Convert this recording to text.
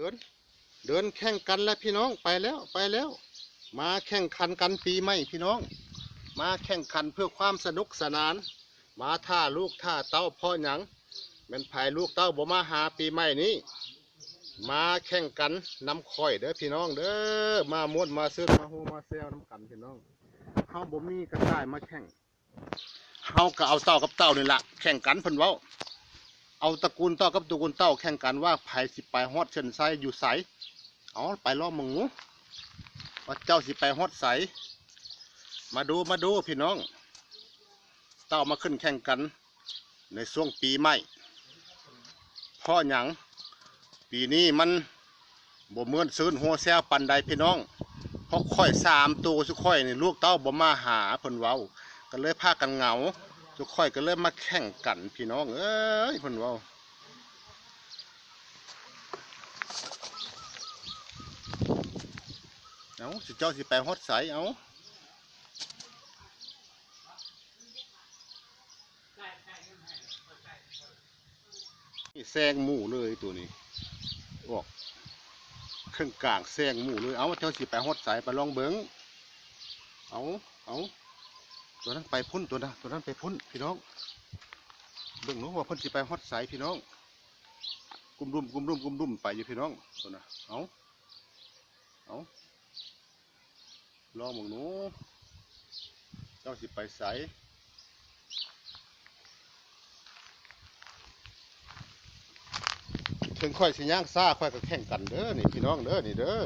เดิน เดินแข่งกันแล้วพี่น้องไปแล้วไปแล้ว มาแข่งขันกันปีใหม่พี่น้อง มาแข่งขันเพื่อความสนุกสนาน มาท่าลูกท่าเต้าพ่อหยังแม่นภายลูกเต้าบ่มาหาปีใหม่นี้ มาแข่งกันนำข่อยเด้อพี่น้องเด้อมาม่วนมาซื้อมาโฮมาแซวน้ำกันพี่น้องเฮาบ่มีกระต่ายมาแข่งเฮาก็เอาเต้ากับเต้านี่ละแข่งกันเพิ่นเว้า เอาตระกูลเต้ากับตระกูลเต้าแข่งกันว่าไผสิไปฮอดเส้นไซอยู่ไสเอาไปล้อมมึงหนูว่าเจ้าสิไปฮอดไสมาดูมาดูพี่น้อง เต้ามาขึ้นแข่งกัน ในช่วงปีใหม่เพ่อหยังปีนี้มันบ่เมือนซื้นหัวแซวปันใดพี่น้องเพราะค่อยสามตัวสุค่อยนี่ลูกเต้าบ่มาหาเพิ่นเว้าก็เลยพากันเหงา สุค่อยก็เลยมมาแข่งกันพี่น้อง เอ้ยเพิ่นเว้าเอาสิเจ้าสิไปฮอดไสเอาแซงหมู่เลยตัวนี้ออกเครื่องกลางแซงหมู่เลย เอาเจ้าสิไปฮอดสายไปลองเบิ้งเอาเอา ตัวนั้นไปพุ่นตัวนั้นตัวนั้นไปพุ่นพี่น้องเบิ่งเน้องว่าพิ่นสิไปฮอดสายพี่น้อง กุมรุมกุมรุมกุมรุมไปอยู่พี่น้องตัวน่ะเอาเอาลองมึงหนูเจ้าสิไปสายถึงค่อยสิย่างซ่าค่อยก็แข่งกันเด้อนี่พี่น้องเด้อนี่เด้อ